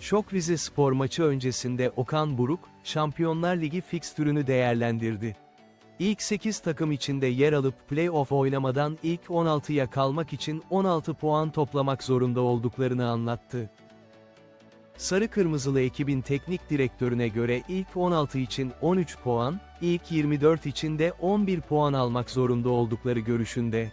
Şok Rize spor maçı öncesinde Okan Buruk, Şampiyonlar Ligi fikstürünü değerlendirdi. İlk 8 takım içinde yer alıp play-off oynamadan ilk 16'ya kalmak için 16 puan toplamak zorunda olduklarını anlattı. Sarı Kırmızılı ekibin teknik direktörüne göre ilk 16 için 13 puan, ilk 24 için de 11 puan almak zorunda oldukları görüşünde.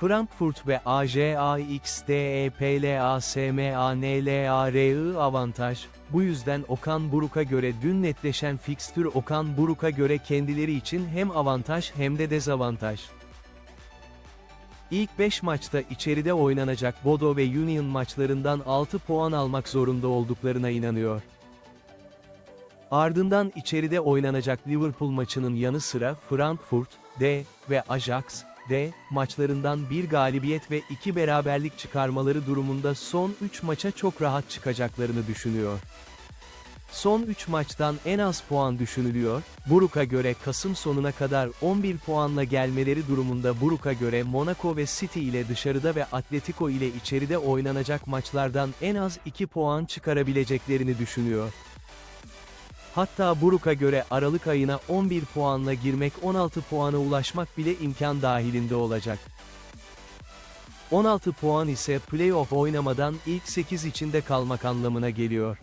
Frankfurt ve AJAXTEPLASMANLARI avantaj, bu yüzden Okan Buruk'a göre dün netleşen fikstür Okan Buruk'a göre kendileri için hem avantaj hem de dezavantaj. İlk 5 maçta içeride oynanacak Bodo ve Union maçlarından 6 puan almak zorunda olduklarına inanıyor. Ardından içeride oynanacak Liverpool maçının yanı sıra Frankfurt, D ve Ajax, D maçlarından bir galibiyet ve iki beraberlik çıkarmaları durumunda son 3 maça çok rahat çıkacaklarını düşünüyor. Son 3 maçtan en az puan düşünülüyor, Buruk'a göre Kasım sonuna kadar 11 puanla gelmeleri durumunda Buruk'a göre Monaco ve City ile dışarıda ve Atletico ile içeride oynanacak maçlardan en az 2 puan çıkarabileceklerini düşünüyor. Hatta Buruk'a göre Aralık ayına 11 puanla girmek 16 puana ulaşmak bile imkan dahilinde olacak. 16 puan ise playoff oynamadan ilk 8 içinde kalmak anlamına geliyor.